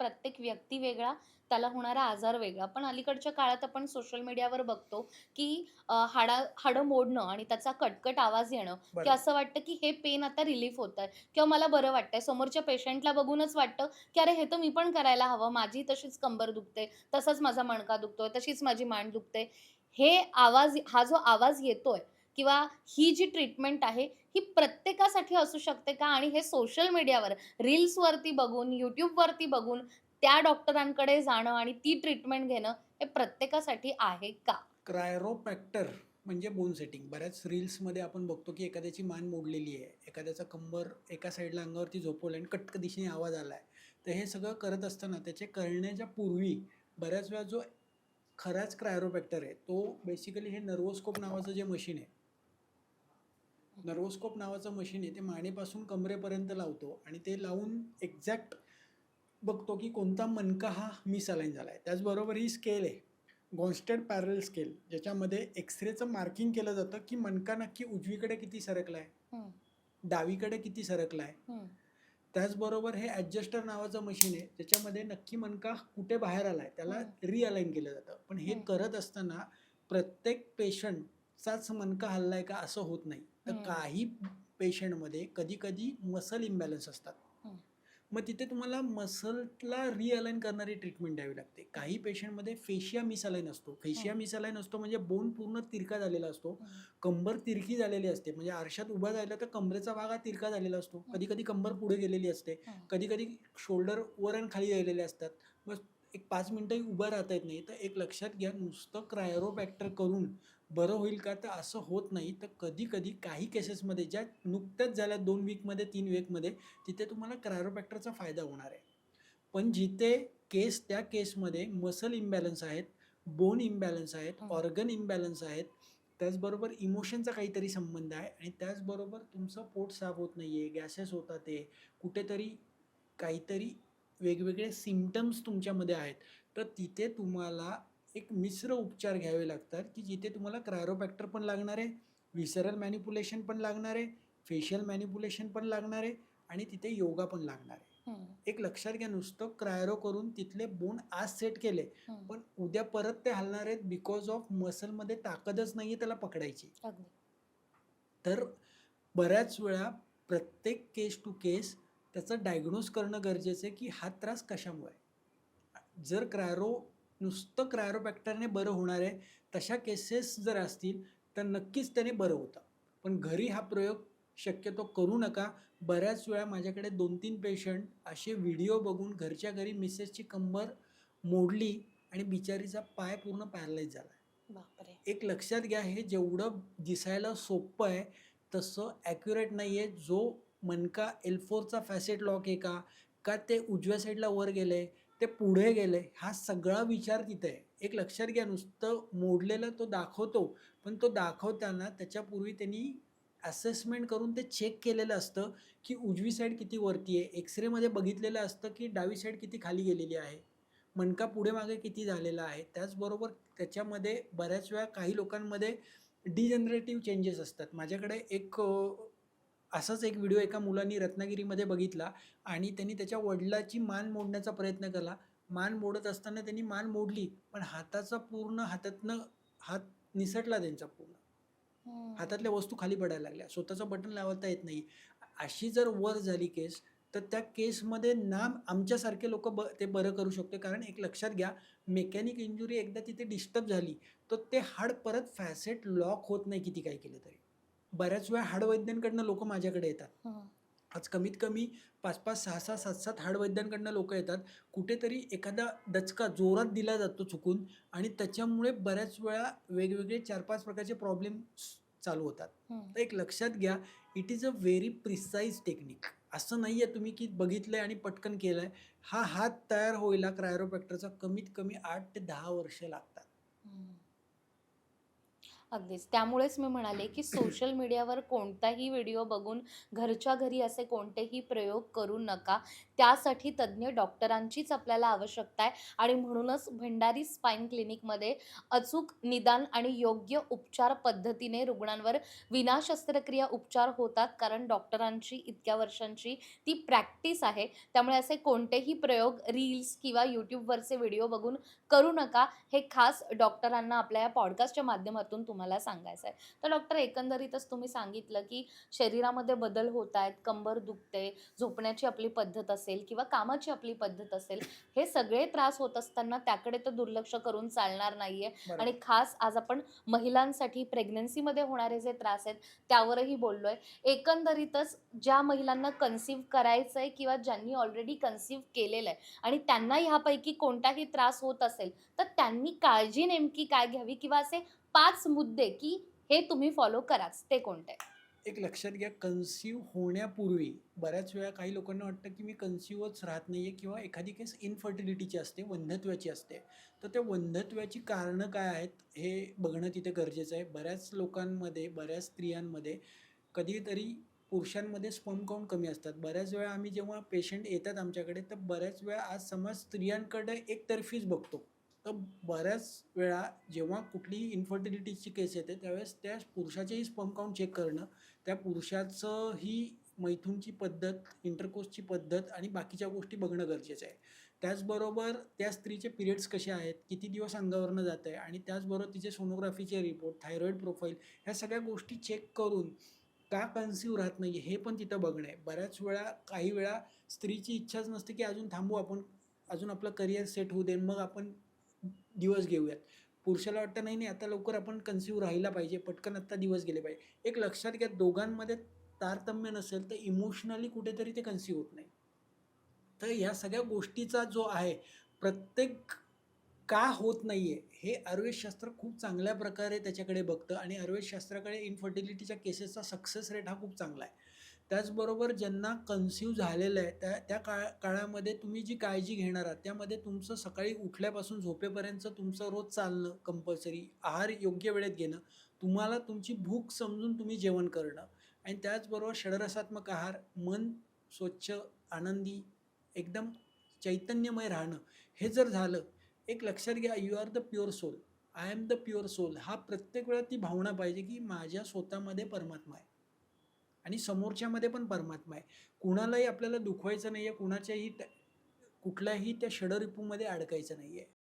प्रत्येक व्यक्ती वेगळा त्याला होणारा आजार वेगळा. पण अलीकडच्या काळात आपण सोशल मीडियावर बघतो की हाडा हाडं मोडणं आणि त्याचा कटकट आवाज येणं की. असं वाटतं की हे पेन आता रिलीफ होत आहे किंवा मला बरं वाटतंय. समोरच्या पेशंटला बघूनच वाटतं की अरे हे तर मी पण करायला हवं. माझी तशीच कंबर दुखते तसाच माझा मणका दुखतोय तशीच माझी मान दुखते. हे आवाज हा जो आवाज येतोय किंवा ही जी ट्रीटमेंट आहे ही प्रत्येकासाठी असू शकते का? आणि हे सोशल मीडियावर रील्सवरती बघून यूट्यूबवरती बघून त्या डॉक्टरांकडे जाणं आणि ती ट्रीटमेंट घेणं हे प्रत्येकासाठी आहे का? क्रायरोपॅक्टर म्हणजे बोन सेटिंग बऱ्याच रील्समध्ये आपण बघतो की एखाद्याची मान मोडलेली आहे. एखाद्याचा कंबर एका साईडला अंगावरती झोपवलं आणि कटक दिशेने आवाज आला आहे तर हे सगळं करत असताना त्याचे करण्याच्या पूर्वी बऱ्याच वेळा जो खराच क्रायरोपॅक्टर आहे तो बेसिकली हे नर्वोस्कोप नावाचं जे मशीन आहे नर्वोस्कोप नावाचं मशीन आहे ते मानेपासून कमरेपर्यंत लावतो आणि ते लावून एक्झॅक्ट बघतो की कोणता मणका हा मिसअलाईन झाला आहे त्याचबरोबर ही स्केल आहे गॉन्स्टेड पॅरल स्केल ज्याच्यामध्ये एक्सरेचं मार्किंग केलं जातं की मणका नक्की उजवीकडे किती सरकला आहे डावीकडे किती सरकला आहे त्याचबरोबर हे ॲडजस्टर नावाचं मशीन आहे ज्याच्यामध्ये नक्की मणका कुठे बाहेर आला आहे त्याला. रिअलाईन केलं जातं. पण हे. करत असताना प्रत्येक पेशंटचाच मणका हल्लाय का असं होत नाही. तर. काही पेशंटमध्ये कधी कधी मसल इम्बॅलन्स असतात. मग तिथे तुम्हाला मसलला रिअलाईन करणारी ट्रीटमेंट द्यावी लागते. काही पेशंटमध्ये फेशिया मिसअलाईन असतो. फेशिया. मिसअलाईन असतो म्हणजे बोन पूर्ण तिरका झालेला असतो. कंबर तिरकी झालेली असते. म्हणजे आरशात उभा राहिलं तर कमरेचा भाग हा तिरका झालेला असतो. कधी कधी कंबर पुढे गेलेली असते. कधी कधी शोल्डर वर आणि खाली गेलेले असतात. मग एक पाच मिनटंही उभं राहता येत नाही. तर एक लक्षात घ्या नुसतं क्रायरोपॅक्टर करून बरं होईल का? तर असं होत नाही. तर कधी कधी काही केसेसमध्ये ज्या नुकत्याच झाल्या दोन वीकमध्ये तीन वीकमध्ये तिथे तुम्हाला क्रायरोपॅक्टरचा फायदा होणार आहे. पण जिथे केस त्या केसमध्ये मसल इम्बॅलन्स आहेत बोन इम्बॅलन्स आहेत. ऑर्गन इम्बॅलन्स आहेत त्याचबरोबर इमोशनचा काहीतरी संबंध आहे आणि त्याचबरोबर तुमचं पोट साफ होत नाही आहे गॅसेस होतात ते कुठेतरी काहीतरी वेगवेगळे सिमटम्स तुमच्यामध्ये आहेत. तर तिथे तुम्हाला एक मिश्र उपचार घ्यावे लागतात की जिथे तुम्हाला क्रायरोपॅक्टर पण लागणार आहे विसरल मॅनिपुलेशन पण लागणार आहे फेशियल मॅनिपुलेशन पण लागणार आहे आणि तिथे योगा पण लागणार आहे एक लक्षात घ्या नुसतं क्रायरो करून तिथले बोन आज सेट केले. पण उद्या परत ते हलणार आहेत बिकॉज ऑफ मसलमध्ये ताकदच नाही आहे त्याला पकडायची तर बऱ्याच वेळा प्रत्येक केस टू केस त्याचं डायग्नोज करणं गरजेचं आहे की हा त्रास कशामुळे. जर क्रायरो नुसतं क्रायरोपॅक्टरने बरं होणार आहे. तशा केसेस जर असतील तर नक्कीच त्याने बरं होतं. पण घरी हा प्रयोग शक्यतो करू नका. बऱ्याच वेळा माझ्याकडे दोन तीन पेशंट असे व्हिडिओ बघून घरच्या घरी मिसेसची कंबर मोडली आणि बिचारीचा पाय पूर्ण पॅरलाइज झाला. बापरे. एक लक्षात घ्या हे जेवढं दिसायला सोपं आहे तसं ॲक्युरेट नाही आहे जो मनका एल फोरचा फॅसेट लॉक आहे का? का ते उजव्या साईडला वर गेले ते पुढे गेले. हा सगळा विचार तिथे आहे. एक लक्षात घ्या नुसतं मोडलेलं तो दाखवतो पण तो दाखवताना त्याच्यापूर्वी त्यांनी असेसमेंट करून ते चेक केलेलं असतं की उजवी साईड किती वरती आहे. एक्सरेमध्ये बघितलेलं असतं की डावी साईड किती खाली गेलेली आहे. मणका पुढे मागे किती झालेला आहे. त्याचबरोबर त्याच्यामध्ये बऱ्याच वेळा काही लोकांमध्ये डिजनरेटिव्ह चेंजेस असतात. माझ्याकडे एक असाच एक व्हिडिओ एका मुलांनी रत्नागिरीमध्ये बघितला आणि त्यांनी त्याच्या वडिलाची मान मोडण्याचा प्रयत्न केला. मान मोडत असताना त्यांनी मान मोडली पण हाताचा पूर्ण हातातनं हात निसटला त्यांचा पूर्ण. हातातल्या वस्तू खाली पडायला लागल्या. स्वतःचं बटन लावता येत नाही. अशी जर वर झाली केस तर त्या केसमध्ये ना आमच्यासारखे लोक ब ते बरं करू शकतो. कारण एक लक्षात घ्या मेकॅनिक इंजुरी एकदा तिथे डिस्टर्ब झाली तर ते हाड परत फॅसेट लॉक होत नाही किती काय केलं तरी. बऱ्याच वेळा हाडवैद्यांकडनं लोक माझ्याकडे येतात हम्म. आज कमीत कमी पाच पाच सहा सहा सात सात हाडवैद्यांकडनं लोक येतात कुठेतरी एखादा दचका जोरात दिला जातो चुकून आणि त्याच्यामुळे बऱ्याच वेळा वेगवेगळे चार पाच प्रकारचे प्रॉब्लेम चालू होतात हम्म. तर एक लक्षात घ्या it is a very precise technique असं नाही आहे तुम्ही की बघितलं आहे आणि पटकन केलं आहे हा हात तयार होईला क्रायरोपॅक्टरचा कमीत कमी आठ ते दहा वर्ष लागतात. अगदीच. त्यामुळेच मी म्हणाले की सोशल मीडियावर कोणताही व्हिडिओ बघून घरच्या घरी असे कोणतेही प्रयोग करू नका. त्यासाठी तज्ज्ञ डॉक्टरांचीच आपल्याला आवश्यकता आहे. आणि म्हणूनच भंडारी स्पाईन क्लिनिकमध्ये अचूक निदान आणि योग्य उपचार पद्धतीने रुग्णांवर विना शस्त्रक्रिया उपचार होतात. कारण डॉक्टरांची इतक्या वर्षांची ती प्रॅक्टिस आहे. त्यामुळे असे कोणतेही प्रयोग रील्स किंवा यूट्यूबवरचे व्हिडिओ बघून करू नका. हे खास डॉक्टरांना आपल्या या पॉडकास्टच्या माध्यमातून तुम्हाला सांगायचं आहे. तर डॉक्टर एकंदरीतच तुम्ही सांगितलं की शरीरामध्ये बदल होत आहेत. कंबर दुखते. झोपण्याची आपली पद्धत असेल. किंवा कामाची आपली पद्धत असेल हे सगळे त्रास होत असताना त्याकडे तर दुर्लक्ष करून चालणार नाहीये. आणि खास आज आपण महिलांसाठी प्रेग्नन्सीमध्ये होणारे जे त्रास आहेत त्यावरही बोललोय. एकंदरीतच ज्या महिलांना कन्सिव्ह करायचंय किंवा ज्यांनी ऑलरेडी कन्सिव्ह केलेलं आहे आणि त्यांना ह्यापैकी कोणताही त्रास होत असेल तर त्यांनी काळजी नेमकी काय घ्यावी किंवा असे पाच मुद्दे की हे तुम्ही फॉलो कराच ते कोणते? एक लक्षात घ्या कन्सिव्ह होण्यापूर्वी बऱ्याच वेळा काही लोकांना वाटतं की मी कन्सिव्हच राहत नाही आहे किंवा एखादी केस इन्फर्टिलिटीची असते वंधत्वाची असते. तर त्या वंधत्वाची कारणं काय आहेत हे बघणं तिथे गरजेचं आहे. बऱ्याच लोकांमध्ये बऱ्याच स्त्रियांमध्ये कधीतरी पुरुषांमध्ये स्पर्म काउंट कमी असतात. बऱ्याच वेळा आम्ही जेव्हा पेशंट येतात आमच्याकडे तर बऱ्याच वेळा आज समाज स्त्रियांकडे एकतर्फीच बघतो. तर बऱ्याच वेळा जेव्हा कुठलीही इन्फर्टिलिटीची केस येते त्यावेळेस त्या पुरुषाचेही स्पम काउंट चेक करणं त्या पुरुषाचं ही मैथूनची पद्धत इंटरकोर्सची पद्धत आणि बाकीच्या गोष्टी बघणं गरजेचं आहे. त्याचबरोबर त्या स्त्रीचे पिरियड्स कसे आहेत किती दिवस अंगावरनं जात आहे आणि त्याचबरोबर तिचे सोनोग्राफीचे रिपोर्ट थायरॉईड प्रोफाईल ह्या सगळ्या गोष्टी चेक करून का कन्सिव्ह राहत नाही हे पण तिथं बघणं आहे. बऱ्याच वेळा काही वेळा स्त्रीची इच्छाच नसते की अजून थांबू आपण अजून आपलं करिअर सेट होऊ दे मग आपण दिवस घेऊयात. पुरुषाला वाटतं नाही नाही आता लवकर आपण कन्सिव्ह राहिला पाहिजे. पटकन आत्ता दिवस गेले पाहिजे. एक लक्षात घ्या दोघांमध्ये तारतम्य नसेल तर इमोशनली कुठेतरी ते कन्सिव्ह होत नाही. तर ह्या सगळ्या गोष्टीचा जो आहे प्रत्येक का होत नाही आहे हे आयुर्वेदशास्त्र खूप चांगल्या प्रकारे त्याच्याकडे बघतं. आणि आयुर्वेदशास्त्राकडे इन्फर्टिलिटीच्या केसेसचा सक्सेस रेट हा खूप चांगला आहे. त्याचबरोबर ज्यांना कन्सिव्ह झालेलं आहे त्या त्या काळ काळामध्ये तुम्ही जी काळजी घेणार आहात त्यामध्ये तुमचं सकाळी उठल्यापासून झोपेपर्यंत तुमचं रोज चालणं कंपल्सरी आहार योग्य वेळेत घेणं तुम्हाला तुमची भूक समजून तुम्ही जेवण करणं आणि त्याचबरोबर षडरसात्मक आहार मन स्वच्छ आनंदी एकदम चैतन्यमय राहणं हे जर झालं एक लक्षात घ्या you are the pure soul I am the pure soul हा प्रत्येक वेळा ती भावना पाहिजे की माझ्या स्वतःमध्ये परमात्मा आहे. आणि समोरच्यामध्ये पण परमात्मा आहे. कुणालाही आपल्याला दुखवायचं नाही आहे कुणाच्याही त्या- कुठल्याही त्या षडरिपूमध्ये अडकायचं नाही आहे